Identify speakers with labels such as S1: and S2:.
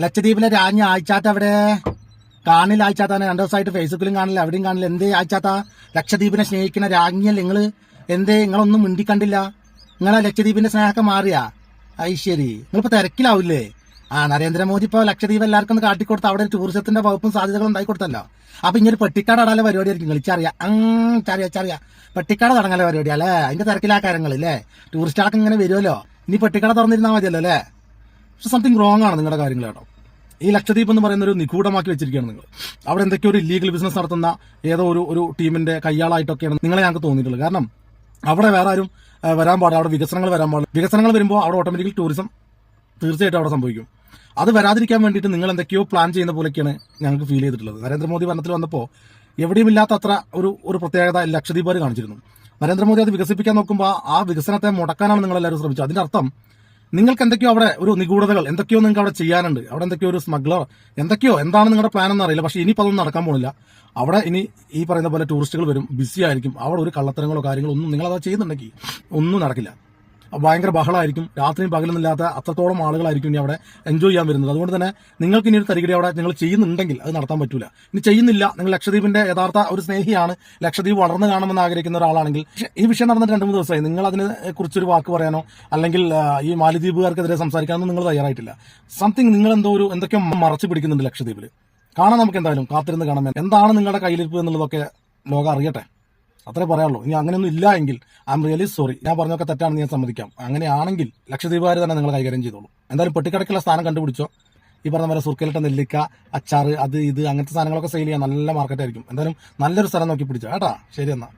S1: ലക്ഷദ്വീപിലെ രാജ്ഞ ആഴ്ചാത്ത അവിടെ? കാണില്ല ആഴ്ചാത്താനെ രണ്ടു ദിവസമായിട്ട് ഫേസ്ബുക്കിലും കാണില്ല എവിടെയും കാണില്ല. എന്തേ ആഴ്ചാത്ത ലക്ഷദ്വീപിനെ സ്നേഹിക്കുന്ന രാജ്ഞിയല്ലേ നിങ്ങൾ എന്തേ? നിങ്ങളൊന്നും മിണ്ടിക്കണ്ടില്ല. നിങ്ങളെ ലക്ഷദ്വീപിന്റെ സ്നേഹമൊക്കെ മാറിയാ? ഐശ്വരി നിങ്ങളിപ്പോ തിരക്കിലാവില്ലേ? ആ നരേന്ദ്രമോദി ഇപ്പൊ ലക്ഷദ്വീപ് എല്ലാവർക്കും കാട്ടിക്കൊടുത്ത് അവിടെ ടൂറിസത്തിന്റെ വകുപ്പും സാധ്യതകളും ഉണ്ടായി കൊടുത്തല്ലോ. അപ്പൊ ഇങ്ങനെ പെട്ടിക്കാട് അടാലെ പരിപാടിയായിരിക്കും കളിച്ചറിയാം ചറിയാ ചറിയാ. പെട്ടിക്കാട് തുടങ്ങാലെ പരിപാടിയാ അല്ലേ? അതിന്റെ തിരക്കിലാ കാര്യങ്ങൾ അല്ലേ? ടൂറിസ്റ്റുകാർക്ക് ഇങ്ങനെ വരുമല്ലോ. ഇനി പെട്ടിക്കട തുറന്നിരുന്നാൽ മതിയല്ലോ അല്ലേ? പക്ഷെ സംതിങ് റോങ് ആണ് നിങ്ങളുടെ കാര്യങ്ങൾ കേട്ടോ. ഈ ലക്ഷദ്വീപ് എന്ന് പറയുന്ന ഒരു നിഗൂഢമാക്കി വെച്ചിരിക്കുകയാണ് നിങ്ങൾ. അവിടെ എന്തൊക്കെയോ ഒരു ഇല്ലീഗൽ ബിസിനസ് നടത്തുന്ന ഏതോ ഒരു ഒരു ടീമിന്റെ കയ്യാളായിട്ടൊക്കെയാണ് നിങ്ങളെ ഞങ്ങൾക്ക് തോന്നിയിട്ടുള്ളത്. കാരണം അവിടെ വേറെ ആരും വരാൻ പാടില്ല. അവിടെ വികസനങ്ങൾ വരാൻ പാടില്ല. വികസനങ്ങൾ വരുമ്പോൾ അവിടെ ഓട്ടോമാറ്റിക്കൽ ടൂറിസം തീർച്ചയായിട്ടും അവിടെ സംഭവിക്കും. അത് വരാതിരിക്കാൻ വേണ്ടിയിട്ട് നിങ്ങൾ എന്തൊക്കെയോ പ്ലാൻ ചെയ്യുന്ന പോലെയൊക്കെയാണ് ഞങ്ങൾക്ക് ഫീൽ ചെയ്തിട്ടുള്ളത്. നരേന്ദ്രമോദി ഭരണത്തിൽ വന്നപ്പോൾ എവിടെയും ഇല്ലാത്ത അത്ര ഒരു ഒരു പ്രത്യേകത ലക്ഷദ്വീപുകാർ കാണിച്ചിരുന്നു. നരേന്ദ്രമോദി അത് വികസിപ്പിക്കാൻ നോക്കുമ്പോൾ ആ വികസനത്തെ മുടക്കാനാണ് നിങ്ങളെല്ലാവരും ശ്രമിച്ചത്. അതിന്റെ അർത്ഥം നിങ്ങൾക്ക് എന്തൊക്കെയോ അവിടെ ഒരു നിഗൂഢതകൾ എന്തൊക്കെയോ നിങ്ങൾക്ക് അവിടെ ചെയ്യാനുണ്ട്. അവിടെ എന്തൊക്കെയോ ഒരു സ്മഗ്ലർ എന്തൊക്കെയോ എന്താണ് നിങ്ങളുടെ പ്ലാൻ എന്ന് അറിയില്ല. പക്ഷേ ഇനിയിപ്പോൾ അതൊന്നും നടക്കാൻ പോകുന്നില്ല അവിടെ ഇനി ഈ പറയുന്ന പോലെ ടൂറിസ്റ്റുകൾ വരും ബിസി ആയിരിക്കും. അവിടെ ഒരു കള്ളത്തരങ്ങളോ കാര്യങ്ങളോ ഒന്നും നിങ്ങൾ അതാ ചെയ്യുന്നുണ്ടെങ്കിൽ ഒന്നും നടക്കില്ല. ഭയങ്കര ബഹളമായിരിക്കും രാത്രിയും പകലൊന്നുമില്ലാത്ത അത്രത്തോളം ആളുകളായിരിക്കും ഇനി അവിടെ എൻജോയ് ചെയ്യാൻ വരുന്നത്. അതുകൊണ്ട് തന്നെ നിങ്ങൾക്ക് ഇനി ഒരു തരികടി അവിടെ നിങ്ങൾ ചെയ്യുന്നുണ്ടെങ്കിൽ അത് നടത്താൻ പറ്റില്ല ഇനി ചെയ്യുന്നില്ല. നിങ്ങൾ ലക്ഷദ്വീപിന്റെ യഥാർത്ഥ ഒരു സ്നേഹിയാണ്. ലക്ഷദ്വീപ് വളർന്നു കാണുമെന്ന് ആഗ്രഹിക്കുന്ന ഒരാളാണെങ്കിൽ. ഈ വിഷയം നടന്നിട്ട് രണ്ട് മൂന്ന് ദിവസമായി. നിങ്ങൾ അതിനെ കുറിച്ചൊരു വാക്ക് പറയാനോ? അല്ലെങ്കിൽ ഈ മാലിദ്വീപുകാർക്കെതിരെ സംസാരിക്കാനോ നിങ്ങൾ തയ്യാറായിട്ടില്ല. സംതിങ് നിങ്ങൾ എന്തോ ഒരു എന്തൊക്കെയോ മറച്ചു പിടിക്കുന്നുണ്ട് ലക്ഷദ്വീപിൽ കാണാൻ നമുക്ക് എന്തായാലും. കാത്തിരുന്ന് കാണാൻ എന്താണ് നിങ്ങളുടെ കയ്യിലിരിപ്പ് എന്നുള്ളതൊക്കെ ലോകം അറിയട്ടെ. അത്രേ പറയാനുള്ളൂ. ഇനി അങ്ങനെയൊന്നും ഇല്ല എങ്കിൽ ഐ എം റിയലി സോറി ഞാൻ പറഞ്ഞൊക്കെ തെറ്റാണെന്ന് ഞാൻ സമ്മതിക്കാം. അങ്ങനെയാണെങ്കിൽ ലക്ഷദ്വീപുകാർ തന്നെ നിങ്ങൾ കൈകാര്യം ചെയ്തോളൂ. എന്തായാലും പെട്ടിക്കടക്കുള്ള സ്ഥാനം കണ്ടുപിടിച്ചോ? ഈ പറഞ്ഞ പോലെ സുർക്കലിട്ട നെല്ലിക്ക അച്ചാറ് അത് ഇത് അങ്ങനത്തെ സാധനങ്ങളൊക്കെ സെയിൽ ചെയ്യാൻ നല്ല മാർക്കറ്റായിരിക്കും എന്തായാലും നല്ലൊരു സ്ഥലം നോക്കി പിടിച്ചോ. കേട്ടാ? ശരി എന്നാ.